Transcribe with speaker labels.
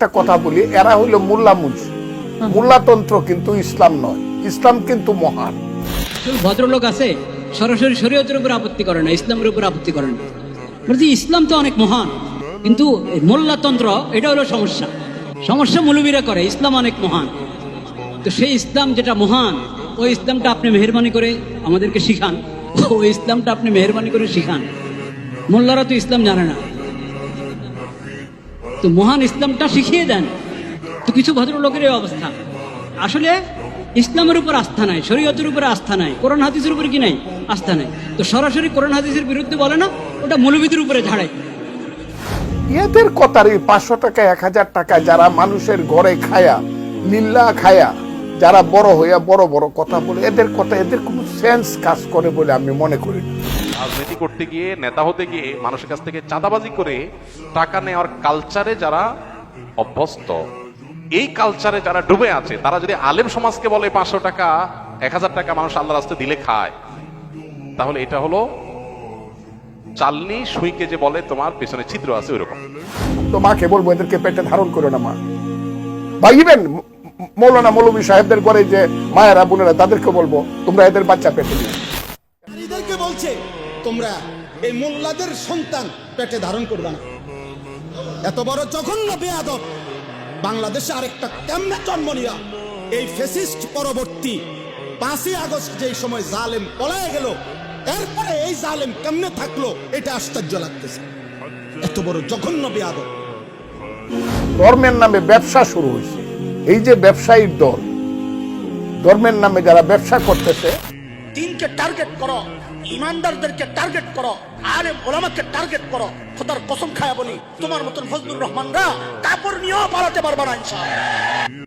Speaker 1: একটা কথা বলি, এরা হইল মোল্লা মুন্সি মোল্লাতন্ত্র কিন্তু ইসলাম নয়, ইসলাম কিন্তু মহান।
Speaker 2: ভদ্রলোক আছে, সরাসরি শরীয়তের উপর আপত্তি করে না, ইসলামের উপর আপত্তি করেন বলছি ইসলাম তো অনেক মহান, কিন্তু মোল্লাতন্ত্র, এটা হলো সমস্যা। সমস্যা মৌলবীরা করে, ইসলাম অনেক মহান। তো সেই ইসলাম যেটা মহান, ওই ইসলামটা আপনি মেহরবানি করে আমাদেরকে শিখান। ওই ইসলামটা আপনি মেহরবানি করে শিখান। মোল্লারা তো ইসলাম জানে না। তো মহান ইসলামটা শিখিয়ে দেন। তো কিছু ভদ্রলোকের এই অবস্থা। আসলে ইসলামের উপর আস্থা নাই, শরীয়তের উপরে আস্থা নাই, কোরআন হাদিসের উপর কি নাই? আস্থা নাই। তো সরাসরি কোরআন হাদিসের বিরুদ্ধে বলে না, ওটা মৌলবীদের উপরে ঝাড়ায়।
Speaker 1: এদের কথার এই পাঁচশো টাকা, এক হাজার টাকা যারা মানুষের ঘরে খায়া, নিল্লা খায়া যারা বড় হইয়া বড় বড় কথা বলে এদের কথা এদের কোনো সেন্স কাজ করে বলে আমি মনে করি
Speaker 3: রাজনীতি করতে গিয়ে নেতা হতে গিয়ে মানুষের কাছ থেকে চাঁদাবাজি করে টাকা নেওয়ার কালচারে যারা অভ্যস্ত এই কালচারে যারা ডুবে আছে তারা যদি আলেম সমাজকে বলে পাঁচশো টাকা এক হাজার টাকা মানুষ আল্লাহ রাস্তায় দিলে খায় তাহলে এটা হলো চালনি সুইকে যে বলে তোমার পেছনে ছিদ্র আছে ওইরকম।
Speaker 1: তো মাকে বলব এদেরকে পেটে ধারণ করো না মা। বা ইভেন মৌলানা মৌলবী সাহেবদের ঘরে যে মায়েরা বোনেরা তাদেরকে বলব তোমরা এদের বাচ্চা পেটে দিও
Speaker 4: নারীদেরকে বলছে তোমরা এই মোল্লাদের সন্তান পেটে ধারণ করবে না। এত বড় জঘন্য বেয়াদব। বাংলাদেশে আরেকটা কেমনে জন্ম নিয়া এই ফেসিস্ট পরবর্তী পাঁচই আগস্ট যেই সময় জালেম পলায় গেল এরপরে এই জালেম কেমনে থাকল এটা আশ্চর্য লাগতেছে। এত বড় জঘন্য বেয়াদব।
Speaker 1: ধর্মের নামে ব্যবসা শুরু হয়েছে। এই যে ব্যবসায়ীর দল, ধর্মের নামে যারা ব্যবসা করতেছে,
Speaker 5: দিনকে টার্গেট করো, ইমানদারদেরকে টার্গেট করো আরে ওলামাকে টার্গেট করো, খোদার কসম খায়া বলি, তোমার মতন ফজলুর রহমানরা কাপড় নিয়েও পালাতে পারবা না ইনশাআল্লাহ।